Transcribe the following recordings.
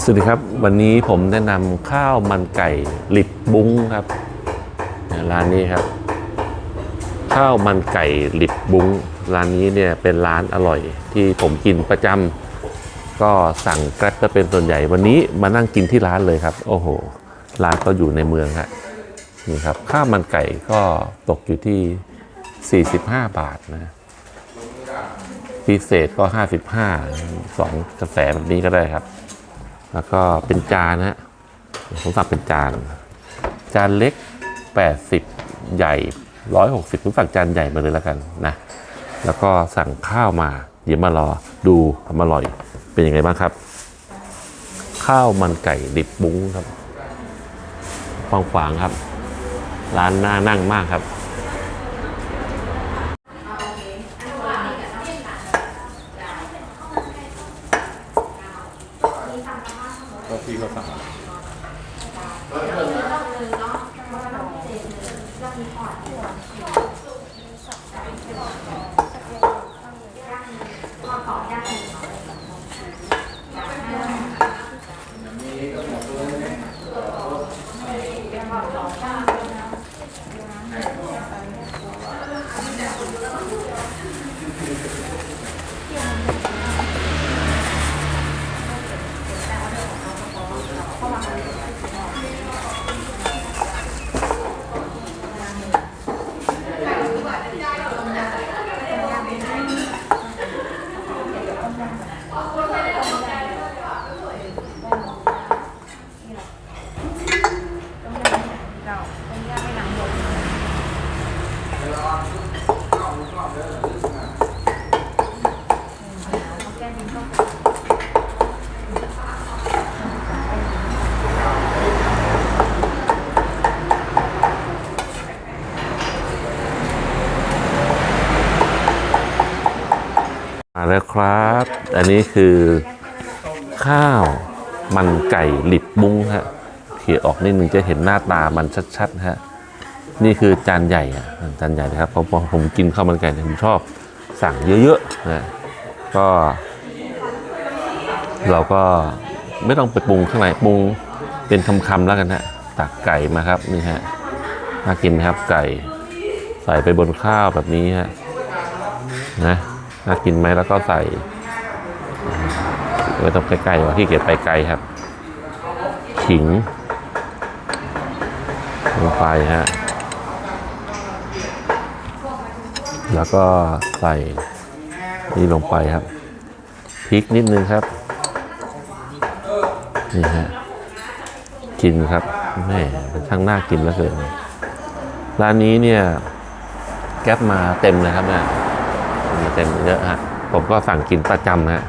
สวัสดีครับ วันนี้ผมแนะนำข้าวมันไก่ลิบบุ้งครับร้านนี้ครับ ข้าวมันไก่ลิบบุ้งร้านนี้เนี่ยเป็นร้านอร่อย ที่ผมกินประจำก็สั่งแกร็บจะเป็นส่วนใหญ่ วันนี้มานั่งกินที่ร้านเลยครับ โอ้โหร้านก็อยู่ในเมืองครับนี่ครับข้าวมันไก่ก็ตกอยู่ที่ 45 บาทนะพิเศษก็ 55สองกระแสแบบนี้ก็ได้ครับ แล้วก็เป็นจานนะฮะผมสั่งเป็นจาน จานเล็ก 80 ใหญ่ 160ผมสั่งจานใหญ่มาเลยแล้วกันนะแล้วก็สั่งข้าวมา เดี๋ยวมารอดูทำอร่อยเป็นยังไงบ้างครับ ข้าวมันไก่ดิบบุ้งครับฟางฝางๆครับ ร้านน่านั่งมากครับ ก็พี่ก็สั่งมา แล้วครับ อันนี้คือข้าวมันไก่หลิบบุ้งฮะเขี่ยออกนิดนึงจะเห็นหน้าตามันชัดๆฮะนี่คือจานใหญ่อะจานใหญ่นะครับเพราะผมกินข้าวมันไก่ผมชอบสั่งเยอะๆนะก็ เราก็ไม่ต้องไปปรุงข้างในปรุงเป็นคำๆแล้วกันฮะตักไก่มาครับนี่ฮะน่ากินไหมครับไก่ ใส่ไปบนข้าวแบบนี้ฮะนะ น่ากินไหมแล้วก็ใส่ไว้ต้องใกล้ๆว่าที่เกียจไปไกลครับ ขิงลงไปฮะ แล้วก็ใส่นี่ลงไปครับพริกนิดนึงครับ นี่ฮะกินครับแม่เป็นช่างน่ากินแล้วเกินร้านนี้เนี่ย แก๊ปมาเต็มเลยครับเนี่ย มีเต็มเยอะฮะผมก็สั่งกินประจำฮะ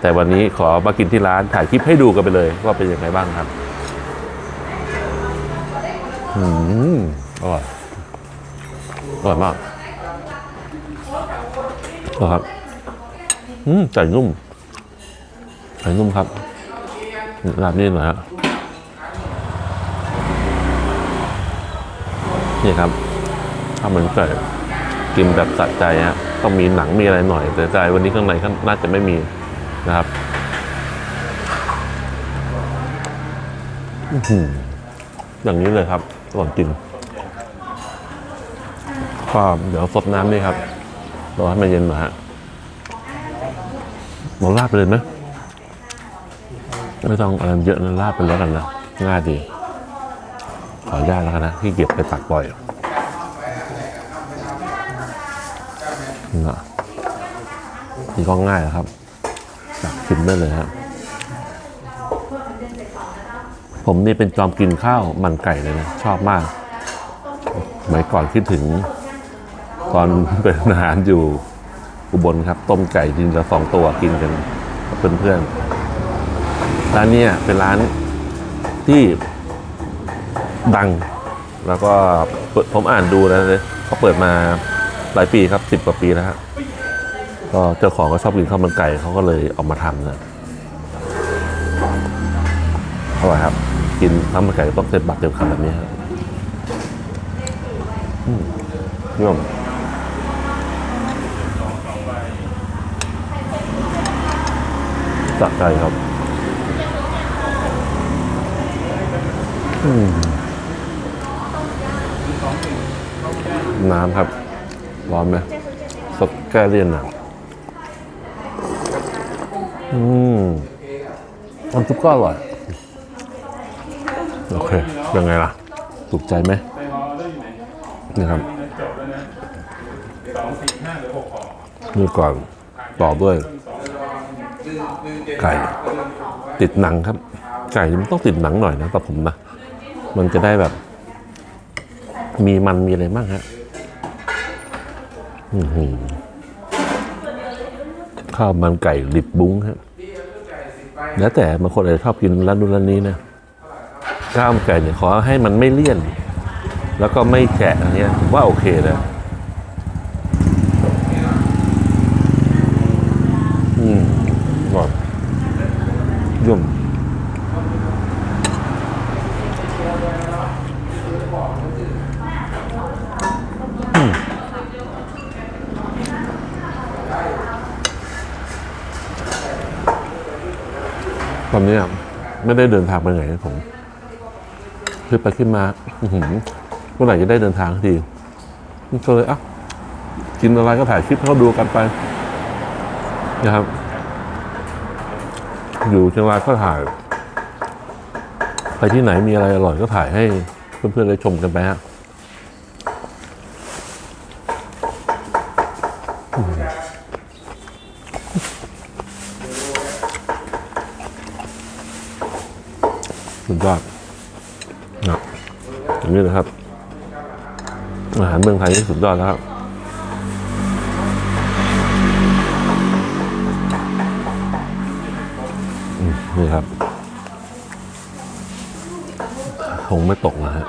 แต่วันนี้ขอมากินที่ร้านถ่ายคลิปให้ดูกันไปเลยว่าเป็นยังไงบ้างครับอืมอร่อยอร่อยมากครับอืมไก่นุ่มไก่นุ่มครับราบนี่หน่อยครนี่ครับถ้าวมันไก่กินแบบสะใจฮะ ต้องมีหนังมีอะไรหน่อย แต่ใจวันนี้ข้างในก็น่าจะไม่มีนะครับอืออย่างนี้เลยครับก่อนกินก็เดี๋ยวสดน้ำนี่ครับรอให้มันเย็นหน่อยฮะเราลาดไปเลยไหมไม่ต้องอะไรเยอะนะลาดไปแล้วกันนะง่ายดี ขออนุญาตแล้วกันนะที่เก็บไปตักบ่อย นะนี่ก็ง่ายนะครับตักกินได้เลยครับ ผมนี่เป็นจอมกินข้าวมันไก่เลยนะ ชอบมากสมัยก่อนคิดถึง ตอนเป็นอาหารอยู่อุบลครับ ต้มไก่ดินละสองตัวกินกันเพื่อนๆร้านนี้เป็นร้านที่ดัง แล้วก็ผมอ่านดูแล้วเลยเขาเปิดมา หลายปีครับสิบกว่าปีแล้วฮะก็เจ้าของก็ชอบกินข้าวมันไก่เขาก็เลยออกมาทำนะอร่อยครับ กินข้าวมันไก่ต้องเต็มบัตรเต็มคำแบบนี้ครับอืมเยี่ยมสะใจครับอืมน้ำครับ ร้อนไหมสดแก้เลี่ยนอะอืมน้ำซุปก็อร่อย โอเคยังไงล่ะถูกใจไหมนี่ครับนี่ก่อนต่อด้วย ไก่ ติดหนังครับ ไก่มันต้องติดหนังหน่อยนะแต่ผมนะ มันจะได้แบบ มีมันมีอะไรบ้างฮะ ข้าวมันไก่ลิบบุ้งฮะแล้วแต่บางคนอาจจะชอบกินร้านนู้นร้านนี้นะข้าวมันไก่เนี่ยขอให้มันไม่เลี่ยน แล้วก็ไม่แฉะอันเนี้ยผมว่าโอเคนะอืมอร่อยเยุ่ม อนนี้ไม่ได้เดินทางไปไหนผมคือไปขึ้นมาเมื่อไหร่จะได้เดินทางทีก็เลยอะกินอะไรก็ถ่ายคลิปให้เขาดูกันไป นะครับ อยู่เชียงรายก็ถ่าย ไปที่ไหนมีอะไรอร่อยก็ถ่ายให้เพื่อนๆได้ชมกันไปฮะ ยอดนะอย่างนี้นะครับ อาหารเมืองไทยนี่สุดยอดแล้วครับนี่ครับคงไม่ตกนะฮะ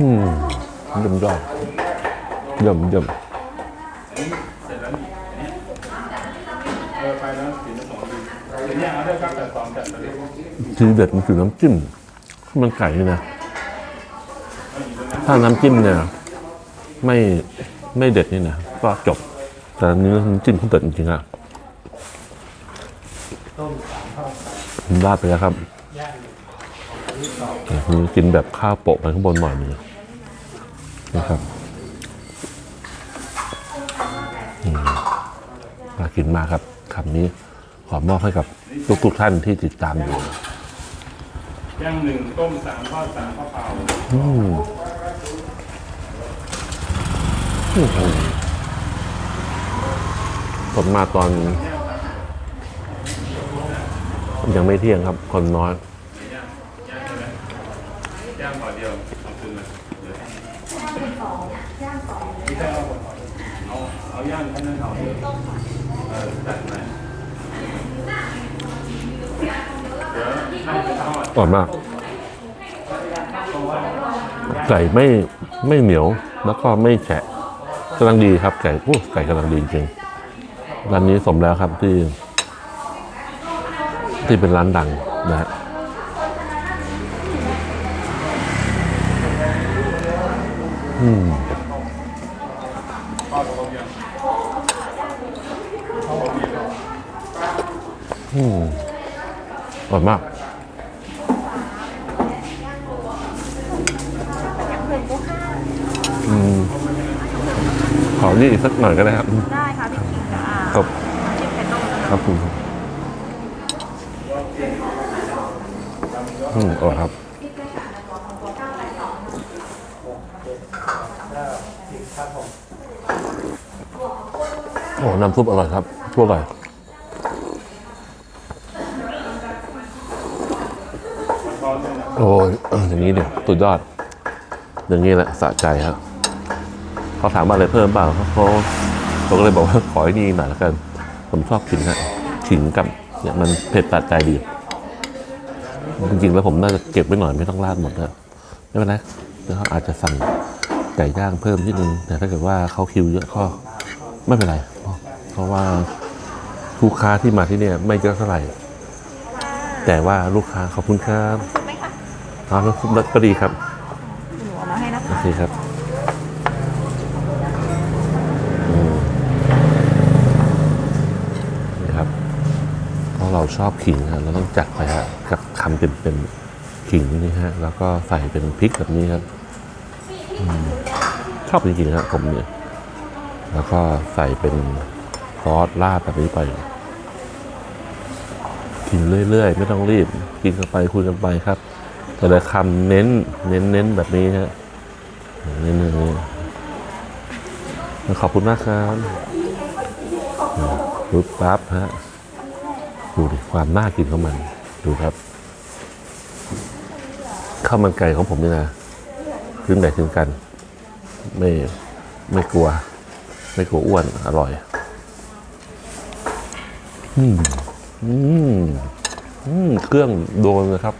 อืมเยี่ยมยอดเยี่ยมเยี่ยม เออไปแล้วสีละสองดีเดี๋ยวเนี่ยเอาได้ครับแต่สองจัดไปเลย ทีเด็ดมันคือน้ำจิ้มข้าวมันไก่นี่นะ ถ้าน้ำจิ้มเนี่ย ไม่ไม่เด็ดนี่นะก็จบ แต่อันนี้น้ำจิ้มเขาเด็ดจริงๆอะผมราดไปแล้วครับนี่กินแบบข้าวโปะไปข้างบนหน่อยนึงนะครับมน่ากินมากครับคำนี้ ขอมอบให้กับทุกๆท่านที่ติดตามอยู่ย่างหนึ่งต้มสามทอดสามข้าวเปล่าอืมอื้อหือผมมาตอน ยังไม่เที่ยงครับ คนน้อยย่างห่อเดียวเอาคืนมาเดี๋ยวไม่ใช่เอาห่อเดียวเอาเอาย่างแค่นั้นห่อเดียวเออจัดไหนเดี๋ยวให้ไปท อร่อยมาก ไก่ไม่ไม่เหนียวแล้วก็ไม่แฉะกำลังดีครับ ไก่โอ้ไก่กำลังดีจริงร้านนี้สมแล้วครับที่ ที่เป็นร้านดังนะฮะอืมอดกระเทียม อดกระเทียมอืมอร่อยมากอืมขอนี่อีกสักหน่อยก็ได้ครับ ได้ค่ะพี่คิงค่ะอ่าครับชิมไข่ต้มนะคะครับคุณครับอืมอร่อยครับโอ้น้ำซุปอร่อยครับทั่วอร่อย ทอดเลยนะ โอ้ยอย่างนี้เนี่ยสุดยอด อย่างนี้แหละสะใจครับเขาถามว่าอะไรเพิ่มเปล่าเขาเขาเขาก็เลยบอกว่าขอให้นี่หน่อยละกัน ผมชอบขิงฮะขิงกับเนี่ยมันเผ็ดตัดใจดี จริงๆแล้วผมน่าจะเก็บไว้หน่อยไม่ต้องราดหมดนะไม่เป็นไรเดี๋ยวเขาอาจจะสั่งไก่ย่างเพิ่มนิดนึง แต่ถ้าเกิดว่าเขาคิวเยอะก็ไม่เป็นไร เพราะว่าลูกค้าที่มาที่เนี่ยไม่เยอะเท่าไหร่ แต่ว่าลูกค้าขอบคุณครับ น้ำซุปก็ดีครับหนูเอามาให้นะโอคะเคครับอืมนี่ครับก็เราชอบขิงฮะเราต้องจัดไปฮะกับคำเป็นเป็นๆขิงนี่ฮะ แล้วก็ใส่เป็นพริกแบบนี้ครับอืมชอบจริงๆครับผมเนี่ย แล้วก็ใส่เป็นซอสราดแบบนี้ไป กินเรื่อยๆ ไม่ต้องรีบ กินกันไปคุยกันไปครับ แต่ละคำเน้น เน้นเน้นแบบนี้ฮะเน้นอย่างนี้ขอบคุณมากครับปุ๊บปั๊บฮะดูดิความน่ากินของมัน ดูครับข้าวมันไก่ของผมนี่นะถึงไหนถึงกัน ไม่ไม่กลัว ไม่กลัวอ้วน อร่อย อืม อืม อืม เครื่องโดนนะครับ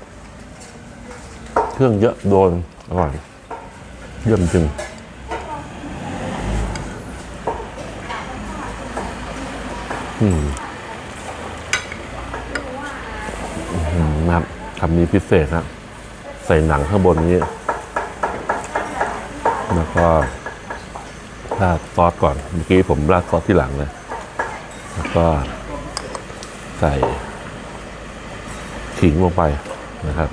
เครื่องเยอะโดนอร่อยเยี่ยมจริงอืมนะครับคำนี้พิเศษนะใส่หนังข้างบนนี้ แล้วก็ราดซอสก่อน เมื่อกี้ผมราดซอสที่หลังเลยแล้วก็ใส่ขิงลงไปนะครับ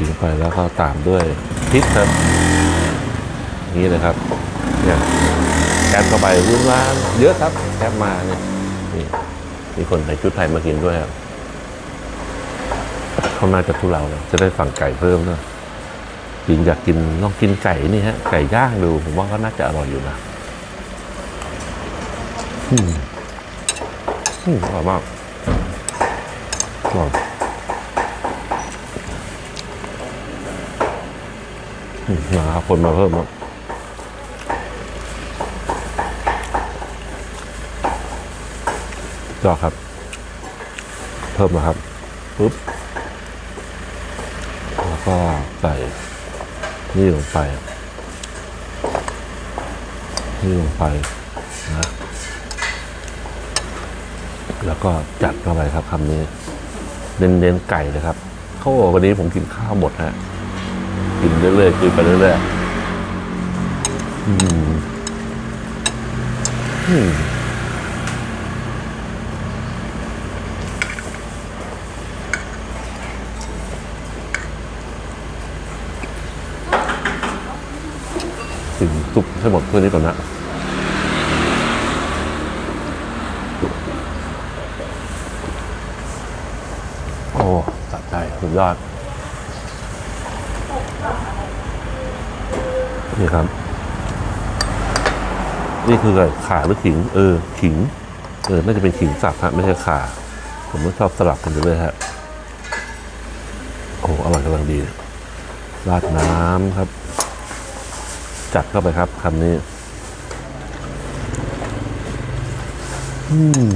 ขิงไปแล้วก็ตามด้วยพริกครับอย่นี้เลยครับเนี่ยแกนเข้าไปวุ่นวานเยอะครับแกบมาเนี่ยนี่มีคนใส่ชุดไทยมากินด้วยครับเขาน่าจะทุเราเลยจะได้สั่งไก่เพิ่มด้วยจริงอยากกินลองกินไก่นี่ฮะไก่ย่างดูผมว่าก็น่าจะอร่อยอยู่นะอืมอืมอร่อยมากอร่อย มาคนมาเพิ่มครับจอครับ เพิ่มนะครับปุ๊บแล้วก็ใส่นี่ลงไป นี่ลงไปนะแล้วก็จัดเข้าไปครับคำนี้ เน้นๆไก่เลยครับเขาบอกวันนี้ผมกินข้าวหมดฮะ กินเรื่อยๆกินไปเรื่อยๆอืมอืมกินซุปให้หมดเพื่อนี้ก่อนนะโอ้สะใจสุดยอด นี่ครับ นี่คืออะไรขาหรือขิง เออ ขิง เออ น่าจะเป็นขิงสับฮะไม่ใช่ขา ผมไม่ชอบสลับกันเลยฮะ โอ้อร่อยกำลังดี ราดน้ำครับ จัดเข้าไปครับคำนี้ อืม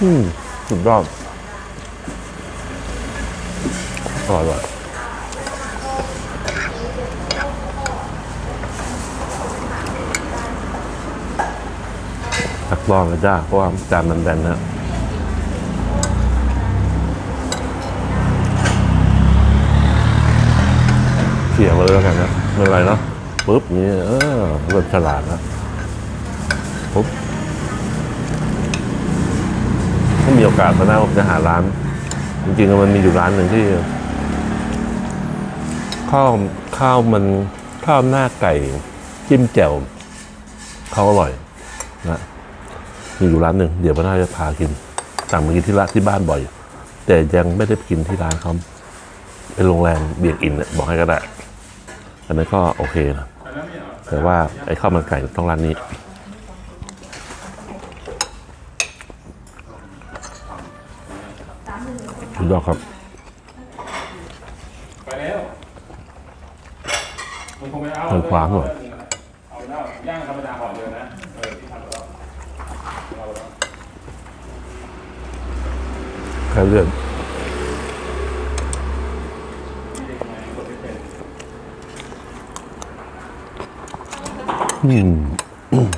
อืมสุดยอดอร่อย เลยตักลองเลยจ้าเพราะว่าจานมันแบนนะเขี่ยมาเลยแล้วกันนะไม่เป็นไรเนาะปุ๊บนี่เออเริ่มฉลาดแล้วปุ๊บถ้ามีโอกาสมาหน้าผมจะหาร้าน จริงๆมันมีอยู่ร้านหนึ่งที่ ข้าวข้าวมันข้าวหน้าไก่ จิ้มแจ่วเขาอร่อยนะ มีอยู่ร้านหนึ่งเดี๋ยวมาน่าจะพากินสั่งมากินที่ร้านที่บ้านบ่อย แต่ยังไม่ได้ไปกินที่ร้านเขาเป็นโรงแรมเบียงอินเนี่ยบอกให้ก็ได้อันนั้นก็โอเคนะอันนั้นมีเหรอแต่ว่าไอ้ข้าวมันไก่ต้องร้านนี้สุดยอดครับไปแล้วมันคงไม่เอาทางขวาเหรอเอาแล้วย่างธรรมดาห่อเดียวนะเออที่ทำ แล้วเอาแล้วแค่เรื่องที่เด็กไงกดไม่เป็นอืม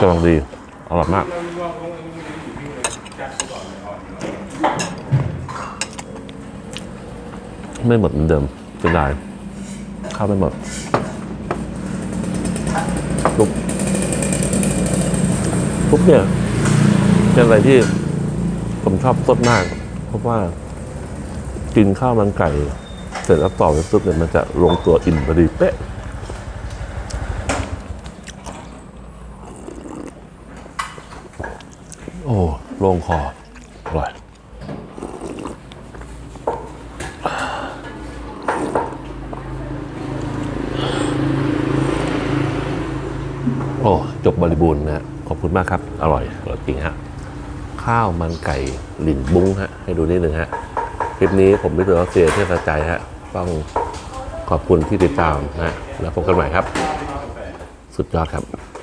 กำลังดี อร่อยมาก ไม่หมดเหมือนเดิมจะได้ ข้าวไม่หมดซุปซุปเนี่ยเป็นอะไรที่ผมชอบสดมาก เพราะว่ากินข้าวมันไก่ เสร็จแล้วต่อด้วยซุปเนี่ยมันจะลงตัวอิ่มพอดีเป๊ะโอ้ลงคออร่อย โอ้จบบริบูรณ์นะขอบคุณมากครับ อร่อยอร่อยจริงฮะข้าวมันไก่หลินบุ้งฮะให้ดูนิดหนึ่งฮะคลิปนี้ผมไม่ถือว่าเสียเที่ยวใจฮะต้องขอบคุณที่ติดตามนะแล้วพบกันใหม่ครับ สุดยอดครับ